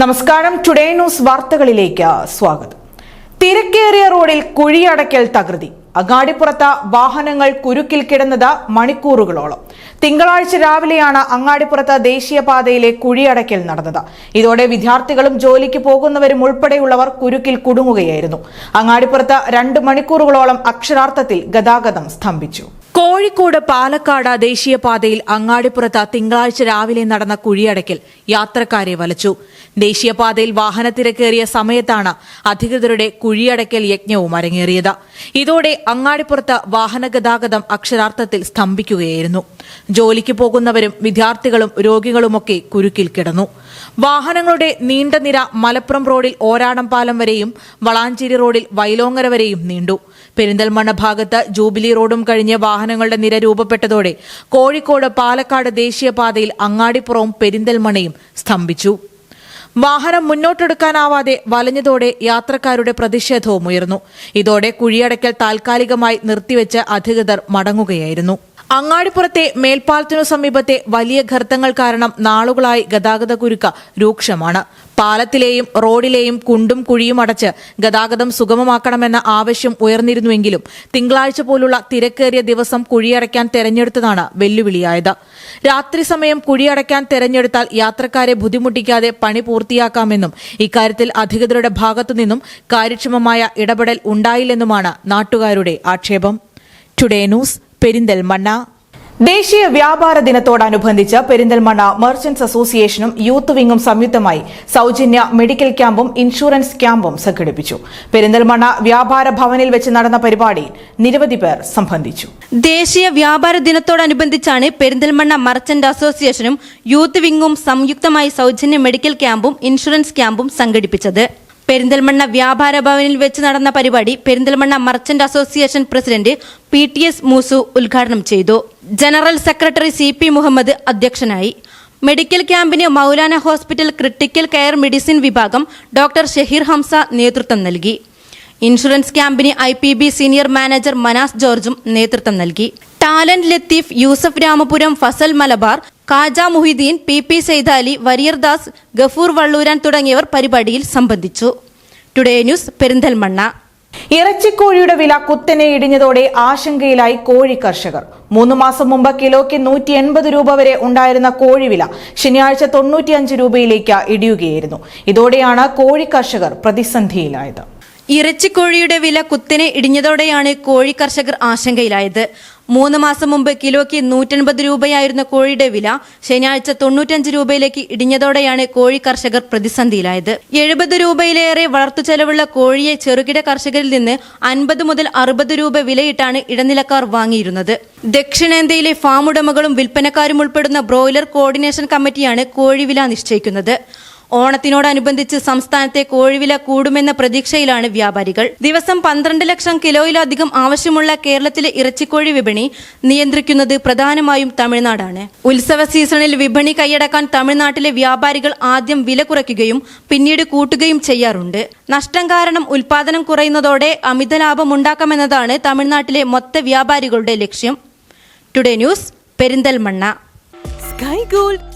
നമസ്കാരം. Today news വാർത്തകളിലേക്ക് സ്വാഗതം. തിരക്കേറിയ റോഡിൽ കുഴിയടക്കൽ തകൃതി. അങ്ങാടിപ്പുറത്ത് വാഹനങ്ങൾ കുരുക്കിൽ കിടന്നത് മണിക്കൂറുകളോളം. തിങ്കളാഴ്ച രാവിലെയാണ് അങ്ങാടിപ്പുറത്ത് ദേശീയപാതയിലെ കുഴിയടക്കൽ നടന്നത്. ഇതോടെ വിദ്യാർത്ഥികളും ജോലിക്ക് പോകുന്നവരും ഉൾപ്പെടെയുള്ളവർ കുരുക്കിൽ കുടുങ്ങുകയായിരുന്നു. അങ്ങാടിപ്പുറത്ത് രണ്ട് മണിക്കൂറുകളോളം അക്ഷരാർത്ഥത്തിൽ ഗതാഗതം സ്തംഭിച്ചു. കോഴിക്കോട് പാലക്കാട് ദേശീയപാതയിൽ അങ്ങാടിപ്പുറത്ത് തിങ്കളാഴ്ച രാവിലെ നടന്ന കുഴിയടക്കൽ യാത്രക്കാരെ വലച്ചു. ദേശീയപാതയിൽ വാഹനത്തിരക്കേറിയ സമയത്താണ് അധികൃതരുടെ കുഴിയടക്കൽ യജ്ഞവും അരങ്ങേറിയത്. ഇതോടെ അങ്ങാടിപ്പുറത്ത് വാഹനഗതാഗതം അക്ഷരാർത്ഥത്തിൽ സ്തംഭിക്കുകയായിരുന്നു. ജോലിക്ക് പോകുന്നവരും വിദ്യാർത്ഥികളും രോഗികളുമൊക്കെ കുരുക്കിൽ കിടന്നു. വാഹനങ്ങളുടെ നീണ്ട നിര മലപ്പുറം റോഡിൽ ഓരാടം പാലം വരെയും വളാഞ്ചേരി റോഡിൽ വൈലോങ്ങര വരെയും നീണ്ടു. പെരിന്തൽമണ്ണ ഭാഗത്ത് ജൂബിലി റോഡും കഴിഞ്ഞ് വാഹനങ്ങളുടെ നിര രൂപപ്പെട്ടതോടെ കോഴിക്കോട് പാലക്കാട് ദേശീയപാതയിൽ അങ്ങാടിപ്പുറവും പെരിന്തൽമണ്ണയും സ്തംഭിച്ചു. വാഹനം മുന്നോട്ടെടുക്കാനാവാതെ വലഞ്ഞതോടെ യാത്രക്കാരുടെ പ്രതിഷേധവും ഉയർന്നു. ഇതോടെ കുഴിയടക്കൽ താൽക്കാലികമായി നിർത്തിവെച്ച് അധികൃതർ മടങ്ങുകയായിരുന്നു. അങ്ങാടിപ്പുറത്തെ മേൽപ്പാലത്തിനു സമീപത്തെ വലിയ ഗർത്തങ്ങൾ കാരണം നാളുകളായി ഗതാഗത കുരുക്ക് രൂക്ഷമാണ്. പാലത്തിലെയും റോഡിലെയും കുണ്ടും കുഴിയും അടച്ച് ഗതാഗതം സുഗമമാക്കണമെന്ന ആവശ്യം ഉയർന്നിരുന്നുവെങ്കിലും തിങ്കളാഴ്ച പോലുള്ള തിരക്കേറിയ ദിവസം കുഴിയടയ്ക്കാൻ തെരഞ്ഞെടുത്തതാണ് വെല്ലുവിളിയായത്. രാത്രി സമയം കുഴിയടയ്ക്കാൻ തെരഞ്ഞെടുത്താൽ യാത്രക്കാരെ ബുദ്ധിമുട്ടിക്കാതെ പണി പൂർത്തിയാക്കാമെന്നും ഇക്കാര്യത്തിൽ അധികൃതരുടെ ഭാഗത്തുനിന്നും കാര്യക്ഷമമായ ഇടപെടൽ ഉണ്ടായില്ലെന്നുമാണ് നാട്ടുകാരുടെ ആക്ഷേപം. Today news Perinthalmanna. ദേശീയ വ്യാപാര ദിനത്തോടനുബന്ധിച്ച് പെരിന്തൽമണ്ണ മെർച്ചന്റ്സ് അസോസിയേഷനും യൂത്ത് വിംഗും സംയുക്തമായി സൌജന്യ മെഡിക്കൽ ക്യാമ്പും ഇൻഷുറൻസ് ക്യാമ്പും സംഘടിപ്പിച്ചു. പെരിന്തൽമണ്ണ വ്യാപാര ഭവനിൽ വെച്ച് നടന്ന പരിപാടിയിൽ നിരവധി പേർ സംബന്ധിച്ചു. ദേശീയ വ്യാപാര ദിനത്തോടനുബന്ധിച്ചാണ് പെരിന്തൽമണ്ണ മർച്ചന്റ് അസോസിയേഷനും യൂത്ത് വിംഗും സംയുക്തമായി സൌജന്യ മെഡിക്കൽ ക്യാമ്പും ഇൻഷുറൻസ് ക്യാമ്പും സംഘടിപ്പിച്ചത്. പെരിന്തൽമണ്ണ വ്യാപാര ഭവനിൽ വെച്ച് നടന്ന പരിപാടി Perinthalmanna merchant association president P T S Moosu ഉദ്ഘാടനം ചെയ്തു. General secretary C P Muhammad അധ്യക്ഷനായി. മെഡിക്കൽ ക്യാമ്പിന് Moulana hospital critical care medicine വിഭാഗം ഡോക്ടർ ഷഹീർ ഹംസ നേതൃത്വം നൽകി. ഇൻഷുറൻസ് ക്യാമ്പിന് I P B senior manager Manas ജോർജും നേതൃത്വം നൽകി. Talent Latheef Yusuf Ramapuram Fazal Malabar Kaja Muhiyuddeen P P Saithali Variyardas Gafoor Valluran തുടങ്ങിയവർ പരിപാടിയിൽ സംബന്ധിച്ചു. Today news Perinthalmanna. ഇറച്ചിക്കോഴിയുടെ വില കുത്തനെ ഇടിഞ്ഞതോടെ ആശങ്കയിലായി കോഴി കർഷകർ. മൂന്ന് മാസം മുമ്പ് കിലോയ്ക്ക് നൂറ്റി എൺപത് രൂപ വരെ ഉണ്ടായിരുന്ന കോഴിവില ശനിയാഴ്ച തൊണ്ണൂറ്റിയഞ്ച് രൂപയിലേക്ക് ഇടിയുകയായിരുന്നു. ഇതോടെയാണ് കോഴി കർഷകർ പ്രതിസന്ധിയിലായത്. ഇറച്ചിക്കോഴിയുടെ വില കുത്തിനെ ഇടിഞ്ഞതോടെയാണ് കോഴി കർഷകർ ആശങ്കയിലായത്. മൂന്ന് മാസം മുമ്പ് കിലോയ്ക്ക് നൂറ്റൻപത് രൂപയായിരുന്ന കോഴിയുടെ വില ശനിയാഴ്ച തൊണ്ണൂറ്റഞ്ച് രൂപയിലേക്ക് ഇടിഞ്ഞതോടെയാണ് കോഴി കർഷകർ പ്രതിസന്ധിയിലായത്. എഴുപത് രൂപയിലേറെ വളർത്തു ചെലവുള്ള കോഴിയെ ചെറുകിട കർഷകരിൽ നിന്ന് അൻപത് മുതൽ അറുപത് രൂപ വിലയിട്ടാണ് ഇടനിലക്കാർ വാങ്ങിയിരുന്നത്. ദക്ഷിണേന്ത്യയിലെ ഫാം ഉടമകളും വിൽപ്പനക്കാരും ഉൾപ്പെടുന്ന ബ്രോയിലർ കോർഡിനേഷൻ കമ്മിറ്റിയാണ് കോഴി വില നിശ്ചയിക്കുന്നത്. ഓണത്തിനോടനുബന്ധിച്ച് സംസ്ഥാനത്തെ കോഴിവില കൂടുമെന്ന പ്രതീക്ഷയിലാണ് വ്യാപാരികൾ. ദിവസം പന്ത്രണ്ട് ലക്ഷം കിലോയിലധികം ആവശ്യമുള്ള കേരളത്തിലെ ഇറച്ചിക്കോഴി വിപണി നിയന്ത്രിക്കുന്നത് പ്രധാനമായും തമിഴ്നാടാണ്. ഉത്സവ സീസണിൽ വിപണി കൈയടക്കാൻ തമിഴ്നാട്ടിലെ വ്യാപാരികൾ ആദ്യം വില കുറയ്ക്കുകയും പിന്നീട് കൂട്ടുകയും ചെയ്യാറുണ്ട്. നഷ്ടം കാരണം ഉൽപാദനം കുറയുന്നതോടെ അമിത ലാഭം ഉണ്ടാക്കാമെന്നതാണ് തമിഴ്നാട്ടിലെ മൊത്ത വ്യാപാരികളുടെ ലക്ഷ്യം. Today news Perinthalmanna. Sky gold